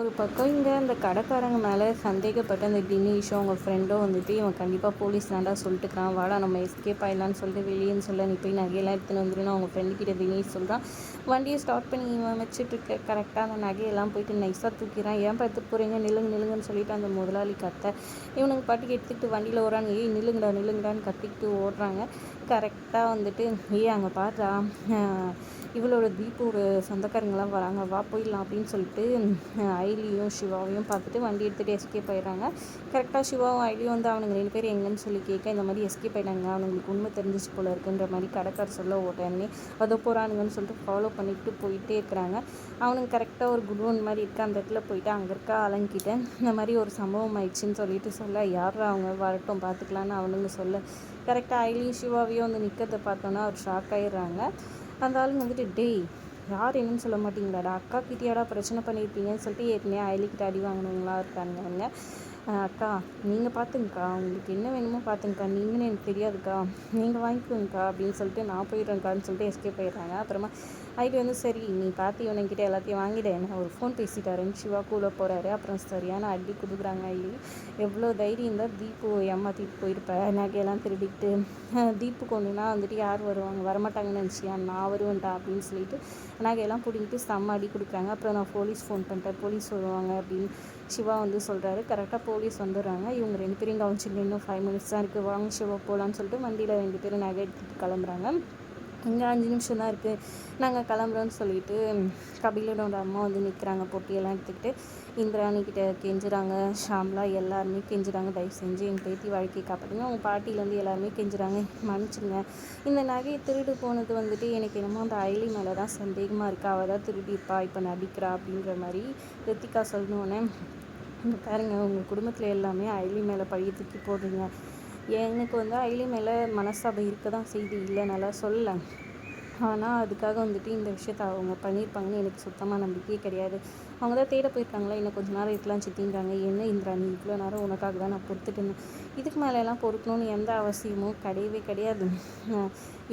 ஒரு பக்கம் இங்கே அந்த கடைக்காரங்க மேலே சந்தேகப்பட்ட அந்த தினேஷும் அவங்க ஃப்ரெண்டும் வந்துட்டு இவன் கண்டிப்பாக போலீஸ் தாண்டா சொல்லிட்டுக்கிறான். வாடா நம்ம எஸ்கேப் ஆகிடலான்னு சொல்லிட்டு வெளியேன்னு சொல்ல நீ போய் நகையெல்லாம் எடுத்துன்னு வந்துடும் அவங்க ஃப்ரெண்டுக்கிட்ட தினேஷ் சொல்கிறான் வண்டியை ஸ்டார்ட் பண்ணி இவன் வச்சுட்டு இருக்க கரெக்டாக அந்த நகையெல்லாம் போயிட்டு நைஸாக தூக்கிறான். ஏன் பார்த்து போகிறீங்க நிலுங்க நிலுங்கன்னு சொல்லிட்டு அந்த முதலாளி கத்த. இவனுக்கு பாட்டுக்கு எடுத்துக்கிட்டு வண்டியில் ஓடுறாங்க. ஏய் நிலுங்கடா நிலுங்கடான்னு கத்திக்கிட்டு ஓடுறாங்க. கரெக்டாக வந்துட்டு ஏ அங்கே பார்த்தா இவளோட தீபோட சொந்தக்காரங்களாம் வராங்க. வா போயிடலாம் அப்படின்னு சொல்லிட்டு ஐலியும் சிவாவையும் பார்த்துட்டு வண்டி எடுத்துகிட்டு எஸ்கேப் ஆயிடுறாங்க. கரெக்டாக சிவாவும் ஐலியும் வந்து அவனுங்க ரெண்டு பேர் எங்கன்னு சொல்லி கேட்க இந்த மாதிரி எஸ்கேப் ஆயிட்டாங்க. அவனுங்களுக்கு உண்மை தெரிஞ்சிச்சு போல இருக்குன்ற மாதிரி கடைக்கார் சொல்ல உடனே அதோ போகிறானுங்கன்னு சொல்லிட்டு ஃபாலோ பண்ணிட்டு போயிட்டே இருக்கிறாங்க. அவனுங்க கரெக்டாக ஒரு குடோன் மாதிரி இருக்க. அந்த இடத்துல போயிட்டு அங்கே இருக்க அலங்கிட்ட இந்த மாதிரி ஒரு சம்பவம் ஆயிடுச்சுன்னு சொல்லிட்டு சொல்ல யார் அவங்க? வரட்டும் பார்த்துக்கலான்னு அவனுங்க சொல்ல. கரெக்டாக ஐலியும் சிவாவையும் வந்து நிற்கிறத பார்த்தோன்னா அவர் ஷாக் ஆயிடுறாங்க. அந்த ஆளுங்க வந்துட்டு டேய் யார் என்னன்னு சொல்ல மாட்டீங்களாடா? அக்கா கிட்டியாடா பிரச்சனை பண்ணியிருப்பீங்கன்னு சொல்லிட்டு ஏற்கனவே அயலிக்கிட்ட அடி வாங்கினவங்களா இருக்காங்க அவங்க. அக்கா நீங்கள் பார்த்துங்கக்கா உங்களுக்கு என்ன வேணுமோ பார்த்துங்கக்கா நீங்கன்னு எனக்கு தெரியாதுக்கா. நீங்கள் வாங்கிக்கோங்கக்கா அப்படின்னு சொல்லிட்டு நான் போயிடுறேன்க்கான்னு சொல்லிட்டு எஸ்கேப் போயிடுறாங்க அப்புறமா ஐடி வந்து சரி நீ பார்த்து இவனுங்கிட்ட எல்லாத்தையும் வாங்கிட. என்ன ஒரு ஃபோன் பேசிட்டாருன்னு சிவா கூட போகிறாரு அப்புறம் சரியான அடி கொடுக்குறாங்க. ஐயோ எவ்வளோ தைரியம் தான் தீப்பு ஏமாற்றிட்டு போயிருப்பேன் நகையெல்லாம் திருடிக்கிட்டு தீப்பு கொண்டுனா வந்துட்டு யார் வருவாங்க? வரமாட்டாங்கன்னு நினச்சியா? நான் வருவேன்டா அப்படின்னு சொல்லிட்டு நகையெல்லாம் பிடிங்கிட்டு செம்ம அடி கொடுக்குறாங்க. அப்புறம் நான் போலீஸ் ஃபோன் பண்ணிட்டேன் போலீஸ் வருவாங்க அப்படின்னு சிவா வந்து சொல்கிறாரு கரெக்டாக போலீஸ் வந்துடுறாங்க. இவங்க ரெண்டு பேரும் கவனிச்சிட்டு இன்னும் ஃபைவ் மினிட்ஸ் தான் இருக்குது வாங்க சிவா போகலான்னு சொல்லிட்டு வண்டியில் ரெண்டு பேரும் நகை எடுத்துகிட்டு கிளம்புறாங்க. இங்கே அஞ்சு நிமிஷம் தான் இருக்குது நாங்கள் கிளம்புறோன்னு சொல்லிட்டு கபிலனோட அம்மா வந்து நிற்கிறாங்க பொட்டியெல்லாம் எடுத்துக்கிட்டு. இந்திராணிக்கிட்ட கெஞ்சுறாங்க ஷாம்லா எல்லாருமே கெஞ்சுறாங்க. தயவு செஞ்சு என் பேத்தி வாழ்க்கை காப்பாற்றுங்க அவங்க பாட்டிலேருந்து எல்லாருமே கெஞ்சுறாங்க. மன்னிச்சுங்க இந்த நகையை திருடு போனது வந்துட்டு எனக்கு என்னமோ அந்த அயலி மேலே தான் சந்தேகமாக இருக்கா. அவள் தான் திருடிப்பா இப்போ நடிக்கிறா அப்படின்ற மாதிரி ரித்திகா சொல்லணுன்னே பாருங்கள் உங்கள் குடும்பத்தில் எல்லாமே அயலி மேலே பழைய தூக்கி போடுறீங்க. எனக்கு வந்து அயலி மேலே மனஸ்தாபம் இருக்க தான் செய்தி இல்லை நல்லா சொல்லலை. ஆனால் அதுக்காக வந்துட்டு இந்த விஷயத்த அவங்க பண்ணியிருப்பாங்கன்னு எனக்கு சுத்தமாக நம்பிக்கையே கிடையாது. அவங்க தான் தேட போயிருக்காங்களா? இன்னும் கொஞ்சம் நேரம் இருக்கலாம் சித்திங்கிறாங்க என்ன இந்திரா நீ இவ்வளோ நேரம் உனக்காக தான் நான் பொறுத்துட்டு இருந்தேன் இதுக்கு மேலெல்லாம் பொறுக்கணும்னு எந்த அவசியமும் கிடையவே கிடையாது.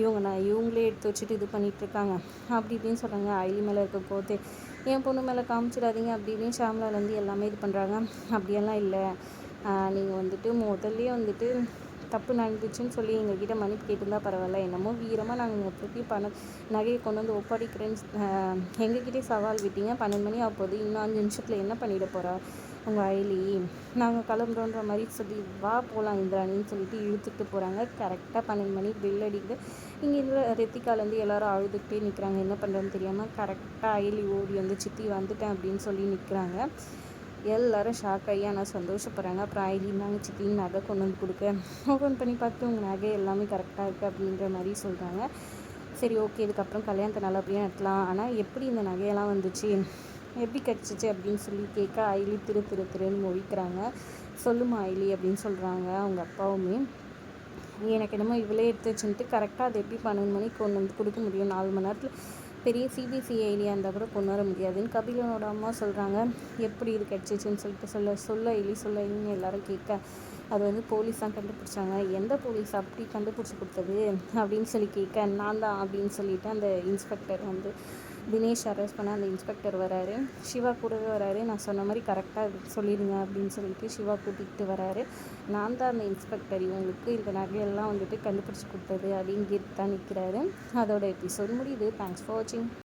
இவங்க நான் இவங்களே எடுத்து வச்சுட்டு இது பண்ணிகிட்ருக்காங்க அப்படி இப்படின்னு சொல்கிறாங்க ஐலி மேலே இருக்க கோத்தே என் பொண்ணு மேலே காமிச்சிடாதீங்க. அப்படி இப்படின்னு ஷாம்லாலேருந்து எல்லாமே இது பண்ணுறாங்க அப்படியெல்லாம் இல்லை. நீங்கள் வந்துட்டு முதல்லே வந்துட்டு தப்பு நடந்துச்சுன்னு சொல்லி எங்ககிட்ட மன்னிப்பு கேட்டிருந்தா பரவாயில்ல என்னமோ வீரமாக நாங்கள் உங்கள் திருப்பி பணம் நகையை கொண்டு வந்து ஒப்படைக்கிறேன்னு எங்ககிட்டே சவால் விட்டீங்க. பன்னெண்டு மணி ஆக போகுது இன்னும் அஞ்சு நிமிஷத்தில் என்ன பண்ணிட போகிறா உங்கள் அயலி நாங்கள் கிளம்புறோன்ற மாதிரி சொல்லி வா போகலாம் இந்திராணின்னு சொல்லிட்டு இழுத்துட்டு போகிறாங்க கரெக்டாக பன்னெண்டு மணிக்கு பில் அடிக்குது. இங்கே இருந்து ரெத்திக்காலேருந்து எல்லாரும் அழுதுகிட்டே நிற்கிறாங்க என்ன பண்ணுறதுன்னு தெரியாமல் கரெக்டாக அயலி ஓடி வந்து சித்தி வந்துட்டேன் அப்படின்னு சொல்லி நிற்கிறாங்க எல்லாரும் ஷாக் ஆகி ஆனால் சந்தோஷப்படுறாங்க. அப்புறம் ஐடி நாங்கள் நகை கொண்டு வந்து கொடுக்க. ஓப்பன் பண்ணி பார்த்து உங்கள் நகை எல்லாமே கரெக்டாக இருக்குது அப்படின்ற மாதிரி சொல்கிறாங்க சரி ஓகே இதுக்கப்புறம் கல்யாணத்தை நல்லபடியாக நடத்தலாம். ஆனால் எப்படி இந்த நகையெல்லாம் வந்துச்சு? எப்படி கிடச்சிச்சு அப்படின்னு சொல்லி கேட்க ஐலி திரு திரு திருன்னு மொழிக்கிறாங்க. சொல்லுமா ஐலி அப்படின்னு சொல்கிறாங்க அவங்க அப்பாவுமே. எனக்கு என்னமோ இவ்வளோ எடுத்து வச்சுன்ட்டு கரெக்டாக அது எப்படி பன்னெண்டு மணிக்கு கொண்டு வந்து கொடுக்க முடியும்? நாலு மணி நேரத்தில் பெரிய சிபிசி ஐடியா இருந்தால் கூட கொண்டு வர முடியாதுன்னு கபிலனோட அம்மா சொல்கிறாங்க எப்படி இது கிடச்சிச்சின்னு சொல்லிட்டு சொல்ல சொல்ல எலி சொல்ல இல்லைன்னு எல்லாரும் கேட்க அது வந்து போலீஸ் தான் கண்டுபிடிச்சாங்க. எந்த போலீஸ் அப்படி கண்டுபிடிச்சி கொடுத்தது அப்படின்னு சொல்லி கேட்க நான் தான் அப்படின்னு சொல்லிட்டு அந்த இன்ஸ்பெக்டர் வந்து தினேஷ் அரெஸ்ட் பண்ண அந்த இன்ஸ்பெக்டர் வராரு. சிவா கூடவே வராரு. நான் சொன்ன மாதிரி கரெக்டாக சொல்லிடுங்க அப்படின்னு சொல்லிட்டு சிவா கூட்டிகிட்டு வராரு. நான் தான் அந்த இன்ஸ்பெக்டர். இவங்களுக்கு இந்த நகையெல்லாம் வந்துட்டு கண்டுபிடிச்சி கொடுத்தது அப்படின்னு தான் நிற்கிறாரு அதோட எபிசோட் முடியுது. தேங்க்ஸ் ஃபார் வாட்சிங்